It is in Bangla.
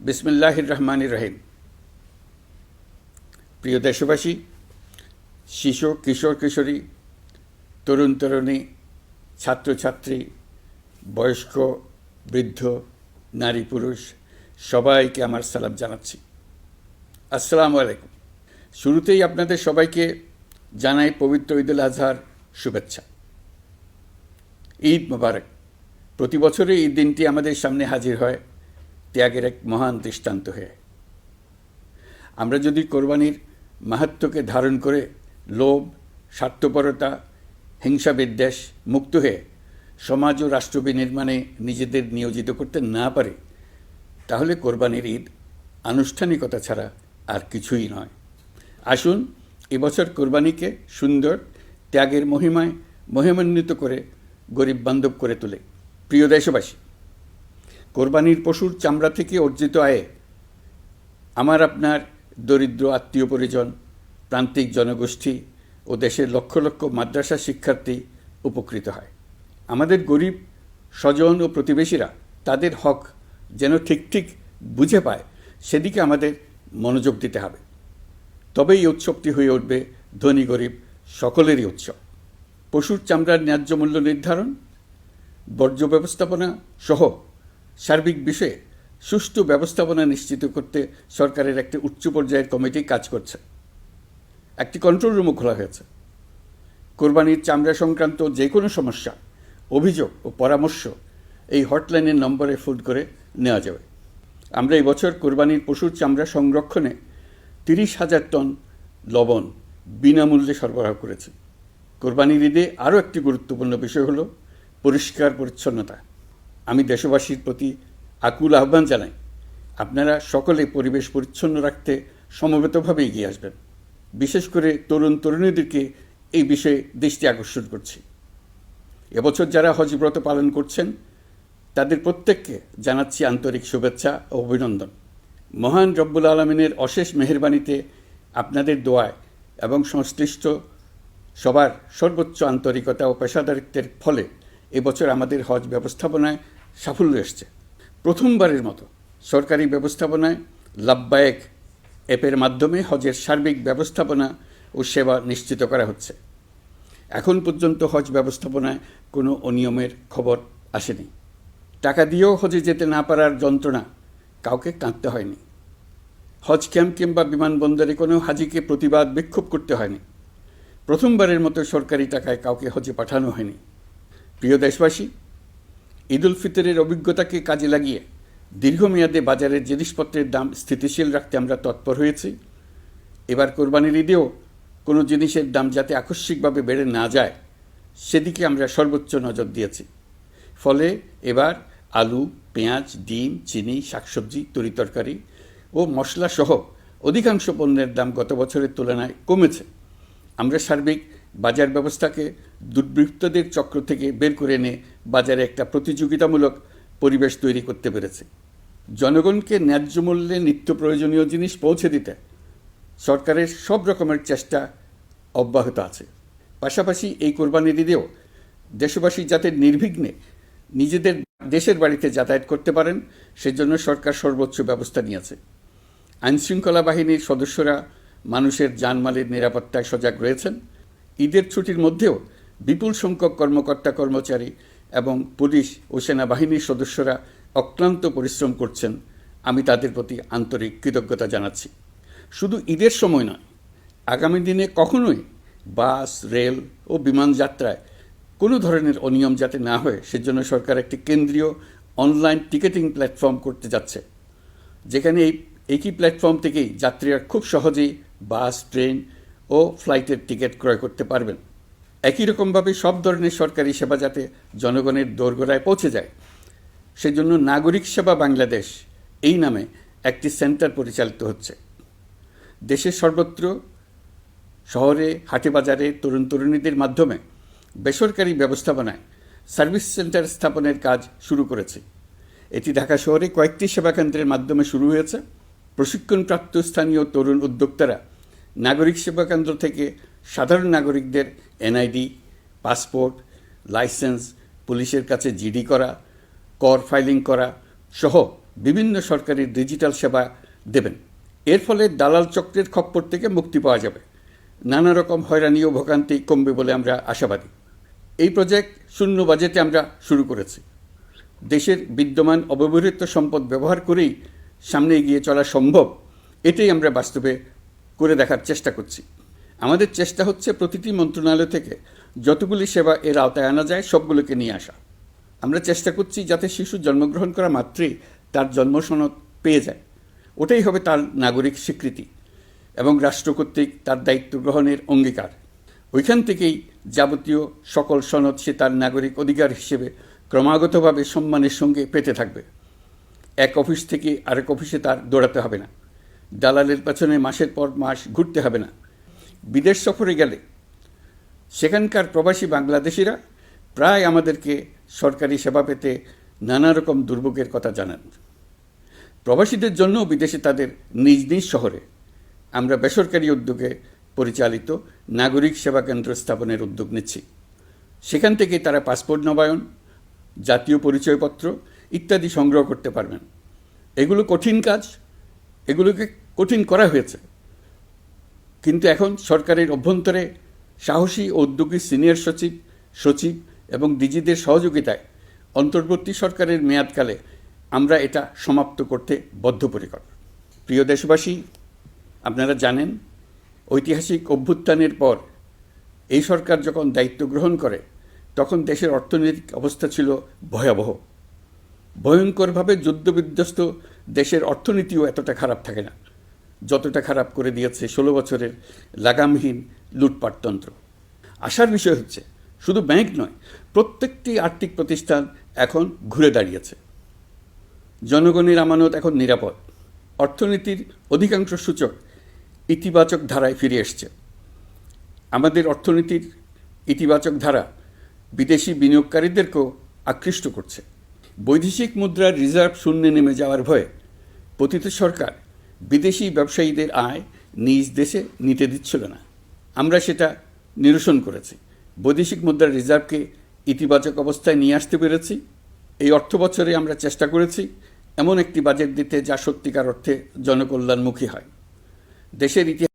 বিসমিল্লাহির রহমান রহিম প্রিয় দেশবাসী, শিশু, কিশোর, কিশোরী, তরুণ, তরুণী, ছাত্রছাত্রী, বয়স্ক, বৃদ্ধ, নারী, পুরুষ, সবাইকে আমার সালাম জানাচ্ছি। আসসালামু আলাইকুম। শুরুতেই আপনাদের সবাইকে জানাই পবিত্র ঈদুল আজহার শুভেচ্ছা। ঈদ মোবারক। প্রতি বছরই এই দিনটি আমাদের সামনে হাজির হয়। ত্যাগের এক মহান দৃষ্টান্ত হয়ে। আমরা যদি কোরবানির মাহাত্ম্যকে ধারণ করে লোভ, স্বার্থপরতা হিংসা বিদ্বেষ মুক্ত হয়ে সমাজ ও রাষ্ট্র বিনির্মাণে নিজেদের নিয়োজিত করতে না পারে, তাহলে কোরবানির ঈদ আনুষ্ঠানিকতা ছাড়া আর কিছুই নয়। আসুন এবছর কোরবানিকে সুন্দর, ত্যাগের মহিমায় মহিমান্বিত করে গরিব বান্ধব করে তোলে। প্রিয় দেশবাসী কোরবানির পশুর চামড়া থেকে অর্জিত আয়ে আমার আপনার দরিদ্র আত্মীয় পরিজন, প্রান্তিক জনগোষ্ঠী ও দেশের লক্ষ লক্ষ মাদ্রাসা শিক্ষার্থী উপকৃত হয়। আমাদের গরিব স্বজন ও প্রতিবেশীরা তাদের হক যেন ঠিক ঠিক বুঝে পায়, সেদিকে আমাদের মনোযোগ দিতে হবে। তবেই এই উৎসবটি হয়ে উঠবে ধনী গরিব সকলেরই উৎসব। পশুর চামড়ার ন্যায্য মূল্য নির্ধারণ, বর্জ্য ব্যবস্থাপনা সহ সার্বিক বিষয়ে সুষ্ঠু ব্যবস্থাপনা নিশ্চিত করতে সরকারের একটি উচ্চ পর্যায়ের কমিটি কাজ করছে। একটি কন্ট্রোল রুমও খোলা হয়েছে। কোরবানির চামড়া সংক্রান্ত যে কোনো সমস্যা, অভিযোগ ও পরামর্শ এই হটলাইনের নম্বরে ফোন করে নেওয়া যাবে। আমরা এই বছর কোরবানির পশুর চামড়া সংরক্ষণে তিরিশ হাজার টন লবণ বিনামূল্যে সরবরাহ করেছি। কোরবানির ঈদে আরও একটি গুরুত্বপূর্ণ বিষয় হলো পরিষ্কার পরিচ্ছন্নতা। আমি দেশবাসীর প্রতি আকুল আহ্বান জানাই, আপনারা সকলে পরিবেশ পরিচ্ছন্ন রাখতে সমবেতভাবে এগিয়ে আসবেন। বিশেষ করে তরুণ তরুণীদেরকে এই বিষয়ে দৃষ্টি আকর্ষণ করছি। এবছর যারা হজব্রত পালন করছেন, তাদের প্রত্যেককে জানাচ্ছি আন্তরিক শুভেচ্ছা ও অভিনন্দন। মহান রব্বুল আলমিনের অশেষ মেহরবানিতে আপনাদের দোয়ায় এবং সংশ্লিষ্ট সবার সর্বোচ্চ আন্তরিকতা ও পেশাদারিত্বের ফলে এবছর আমাদের হজ ব্যবস্থাপনায় সাফল্য এসছে। প্রথমবারের মতো সরকারি ব্যবস্থাপনায় লাভবায়ক অ্যাপের মাধ্যমে হজের সার্বিক ব্যবস্থাপনা ও সেবা নিশ্চিত করা হচ্ছে। এখন পর্যন্ত হজ ব্যবস্থাপনায় কোনো অনিয়মের খবর আসেনি। টাকা দিয়েও হজে যেতে না পারার যন্ত্রণা কাউকে কাঁদতে হয়নি। হজ ক্যাম্প কিংবা বিমানবন্দরে কোনো হাজিকে প্রতিবাদ বিক্ষোভ করতে হয়নি। প্রথমবারের মতো সরকারি টাকায় কাউকে হজে পাঠানো হয়নি। প্রিয় দেশবাসী ঈদ উল ফিতরের অভিজ্ঞতাকে কাজে লাগিয়ে দীর্ঘমেয়াদে বাজারের জিনিসপত্রের দাম স্থিতিশীল রাখতে আমরা তৎপর হয়েছি। এবার কোরবানির ঈদেও কোনো জিনিসের দাম যাতে আকস্মিকভাবে বেড়ে না যায়, সেদিকে আমরা সর্বোচ্চ নজর দিয়েছি। ফলে এবার আলু, পেঁয়াজ, ডিম, চিনি, শাকসবজি তরিতরকারি ও মশলাসহ অধিকাংশ পণ্যের দাম গত বছরের তুলনায় কমেছে। আমরা সার্বিক বাজার ব্যবস্থাকে দুর্বৃত্তদের চক্র থেকে বের করে এনে বাজারে একটা প্রতিযোগিতামূলক পরিবেশ তৈরি করতে পেরেছে। জনগণকে ন্যায্য মূল্যে নিত্য প্রয়োজনীয় জিনিস পৌঁছে দিতে সরকারের সব রকমের চেষ্টা অব্যাহত আছে। পাশাপাশি এই কোরবানির ঈদেও দেশবাসী যাতে নির্বিঘ্নে নিজেদের দেশের বাড়িতে যাতায়াত করতে পারেন, সেজন্য সরকার সর্বোচ্চ ব্যবস্থা নিয়েছে। আইনশৃঙ্খলা বাহিনীর সদস্যরা মানুষের জানমালের নিরাপত্তায় সজাগ রয়েছেন। ঈদের ছুটির মধ্যেও বিপুল সংখ্যক কর্মকর্তা কর্মচারী এবং পুলিশ ও সেনাবাহিনীর সদস্যরা অক্লান্ত পরিশ্রম করছেন। আমি তাদের প্রতি আন্তরিক কৃতজ্ঞতা জানাচ্ছি। শুধু ঈদের সময় নয়, আগামী দিনে কখনোই বাস, রেল ও বিমান যাত্রায় কোনো ধরনের অনিয়ম যাতে না হয়, সেজন্য সরকার একটি কেন্দ্রীয় অনলাইন টিকেটিং প্ল্যাটফর্ম করতে যাচ্ছে। যেখানে এই একই প্ল্যাটফর্ম থেকেই যাত্রীরা খুব সহজেই বাস, ট্রেন ও ফ্লাইটের টিকিট ক্রয় করতে পারবেন। একই রকমভাবে সব ধরনের সরকারি সেবা যাতে জনগণের দোরগোড়ায় পৌঁছে যায়, সেজন্য নাগরিক সেবা বাংলাদেশ এই নামে একটি সেন্টার পরিচালিত হচ্ছে। দেশের সর্বত্র শহরে হাটে বাজারে তরুণ তরুণীদের মাধ্যমে বেসরকারি ব্যবস্থাপনায় সার্ভিস সেন্টার স্থাপনের কাজ শুরু করেছে। এটি ঢাকা শহরে কয়েকটি সেবা কেন্দ্রের মাধ্যমে শুরু হয়েছে। প্রশিক্ষণপ্রাপ্ত স্থানীয় তরুণ উদ্যোক্তারা নাগরিক সেবা কেন্দ্র থেকে সাধারণ নাগরিকদের এনআইডি, পাসপোর্ট, লাইসেন্স, পুলিশের কাছে জিডি করা, কর ফাইলিং করা সহ বিভিন্ন সরকারি ডিজিটাল সেবা দেবেন। এর ফলে দালাল চক্রের খপ্পর থেকে মুক্তি পাওয়া যাবে। নানা রকম হয়রানি ও ভোগান্তি কমবে বলে আমরা আশাবাদী। এই প্রজেক্ট শূন্য বাজেটে আমরা শুরু করেছি। দেশের বিদ্যমান অব্যবহৃত সম্পদ ব্যবহার করেই সামনে এগিয়ে চলা সম্ভব, এটাই আমরা বাস্তবে করে দেখার চেষ্টা করছি। আমাদের চেষ্টা হচ্ছে প্রতিটি মন্ত্রণালয় থেকে যতগুলি সেবা এর আওতায় আনা যায়, সবগুলোকে নিয়ে আসা। আমরা চেষ্টা করছি যাতে শিশু জন্মগ্রহণ করা মাত্রই তার জন্ম সনদ পেয়ে যায়। ওটাই হবে তার নাগরিক স্বীকৃতি এবং রাষ্ট্র কর্তৃক তার দায়িত্ব গ্রহণের অঙ্গীকার। ওইখান থেকেই যাবতীয় সকল সনদ সে তার নাগরিক অধিকার হিসেবে ক্রমাগতভাবে সম্মানের সঙ্গে পেতে থাকবে। এক অফিস থেকে আরেক অফিসে তার দৌড়াতে হবে না। দালালের পেছনে মাসের পর মাস ঘুরতে হবে না। বিদেশ সফরে গেলে সেখানকার প্রবাসী বাংলাদেশিরা প্রায় আমাদেরকে সরকারি সেবা পেতে নানা রকম দুর্ভোগের কথা জানান। প্রবাসীদের জন্য বিদেশে তাদের নিজ নিজ শহরে আমরা বেসরকারি উদ্যোগে পরিচালিত নাগরিক সেবা কেন্দ্র স্থাপনের উদ্যোগ নিচ্ছি। সেখান থেকে তারা পাসপোর্ট নবায়ন, জাতীয় পরিচয়পত্র ইত্যাদি সংগ্রহ করতে পারবেন। এগুলো কঠিন কাজ, এগুলোকে কঠিন করা হয়েছে। কিন্তু এখন সরকারের অভ্যন্তরে সাহসী ও উদ্যোগী সিনিয়র সচিব সচিব এবং ডিজিদের সহযোগিতায় অন্তর্বর্তী সরকারের মেয়াদকালে আমরা এটা সমাপ্ত করতে বদ্ধপরিকর। প্রিয় দেশবাসী, আপনারা জানেন, ঐতিহাসিক অভ্যুত্থানের পর এই সরকার যখন দায়িত্ব গ্রহণ করে, তখন দেশের অর্থনৈতিক অবস্থা ছিল ভয়াবহ। ভয়ঙ্করভাবে যুদ্ধবিধ্বস্ত দেশের অর্থনীতিও এতটা খারাপ থাকে না। যতটা খারাপ করে দিয়েছে ষোলো বছরের লাগামহীন লুটপাটতন্ত্র আসার বিষয় হচ্ছে, শুধু ব্যাংক নয়, প্রত্যেকটি আর্থিক প্রতিষ্ঠান এখন ঘুরে দাঁড়িয়েছে। জনগণের আমানত এখন নিরাপদ। অর্থনীতির অধিকাংশ সূচক ইতিবাচক ধারায় ফিরে এসছে। আমাদের অর্থনীতির ইতিবাচক ধারা বিদেশি বিনিয়োগকারীদেরকেও আকৃষ্ট করছে। বৈদেশিক মুদ্রার রিজার্ভ শূন্যে নেমে যাওয়ার ভয়ে পতিত সরকার বিদেশি ব্যবসায়ীদের আয় নিজ দেশে নিতে দিচ্ছিল না। আমরা সেটা নিরসন করেছি। বৈদেশিক মুদ্রার রিজার্ভকে ইতিবাচক অবস্থায় নিয়ে আসতে পেরেছি। এই অর্থ বছরে আমরা চেষ্টা করেছি এমন একটি বাজেট দিতে যা সত্যিকার অর্থে জনকল্যাণমুখী হয়। দেশের ইতিহাস